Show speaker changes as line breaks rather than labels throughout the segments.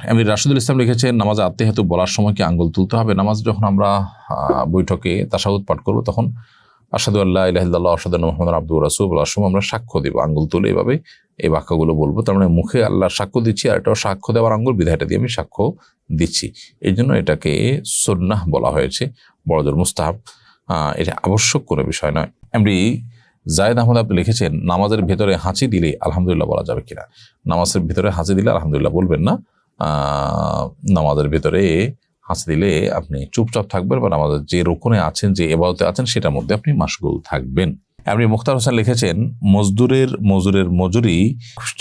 এমনি রাশিদুল ইসলাম লিখেছেন নামাজে আত্মে হেতু বলার সময় কি আঙ্গুল তুলতে হবে? নামাজ যখন আমরা বৈঠকে তাসাউদ পাঠ করব তখন আসাদু আল্লাহ ইলাহিল্লাহ আসাদ মোহাম্মদ আব্দুর রাসুল বলার সময় আমরা সাক্ষ্য দিব আঙ্গুল তুলে এভাবে এই বাক্যগুলো বলব। তার মানে মুখে আল্লাহর সাক্ষ্য দিচ্ছি আর এটাও সাক্ষ্য দেওয়ার আঙ্গুল বিধায়টা দিয়ে আমি সাক্ষ্য দিচ্ছি। এই জন্য এটাকে সন্ন্যাহ বলা হয়েছে বড়জোর মুস্তাহাব। আহ, এটা আবশ্যক কোনো বিষয় নয়। এমনি জায়দ আহমদ আপনি লিখেছেন নামাজের ভেতরে হাঁচি দিলে আলহামদুলিল্লাহ বলা যাবে কিনা? নামাজের ভেতরে হাঁচি দিলে আলহামদুলিল্লাহ বলবেন না। নামাজের ভেতরে হাঁচি দিলে আপনি চুপচাপ থাকবেন বা নামাজের যে রোকনে আছেন, যে এবাদতে আছেন, সেটার মধ্যে আপনি মাসগুল থাকবেন। আপনি মুখতার হোসেন লিখেছেন, মজদুরের মজুরের মজুরি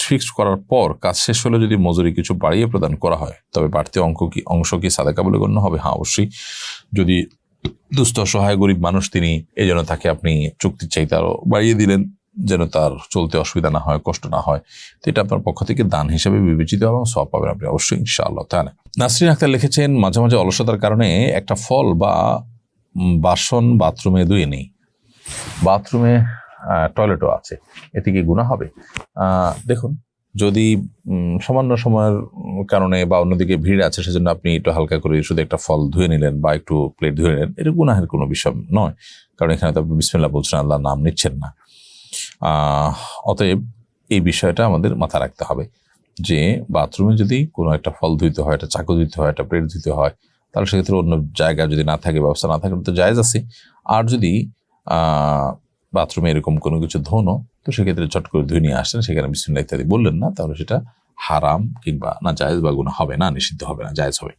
ফিক্সড করার পর কাজ শেষ হলে যদি মজুরি কিছু বাড়িয়ে প্রদান করা হয়, তবে বাড়তি অঙ্ক কি, অংশ কি সাদাকা বলে গণ্য হবে? হ্যাঁ অবশ্যই। যদি দুস্থ, অসহায়, গরিব মানুষ তিনি এই জন্য তাকে আপনি চুক্তির চাইতে আরও বাড়িয়ে দিলেন। যেন তার চলতে অসুবিধা না হয়, কষ্ট না হয়। তো এটা আপনার পক্ষ থেকে দান হিসেবে বিবেচিত এবং সব পাবেন আপনি অবশ্যই, ইনশাআল্লাহ তাহলে নাসরিন আক্তার লিখেছেন, মাঝে মাঝে অলসতার কারণে একটা ফল বা বাসন বাথরুমে ধুয়ে নেই। বাথরুমে টয়লেটও আছে। এতে কি গুণা হবে? দেখুন, যদি সামান্য সময়ের কারণে বা অন্যদিকে ভিড় আছে, সেজন্য আপনি একটু হালকা করে শুধু একটা ফল ধুয়ে নিলেন বা একটু প্লেট ধুয়ে নিলেন, এটা গুনাহের কোনো বিষয় নয়। কারণ এখানে তো আপনি বিসমিল্লা বলছেন আল্লাহ নাম নিচ্ছেন না। অতএব এই বিষয়টা আমাদের মাথা রাখতে হবে যে বাথরুমে যদি কোনো একটা ফল ধুইতে হয়, একটা চাকু ধুইতে হয়, একটা প্লেট ধুইতে হয়, তাহলে সেক্ষেত্রে অন্য জায়গা যদি না থাকে, ব্যবস্থা না থাকে তো জায়জ আছে। আর যদি বাথরুমে এরকম কোনো কিছু ধোনো, তো সেক্ষেত্রে চট করে ধুয়ে নিয়ে আসছেন সেখানে বিসমিল্লা ইত্যাদি বললেন না, তাহলে সেটা হারাম কিংবা না জায়েজ বা গুণ হবে না, নিষিদ্ধ হবে না, জায়েজ হবে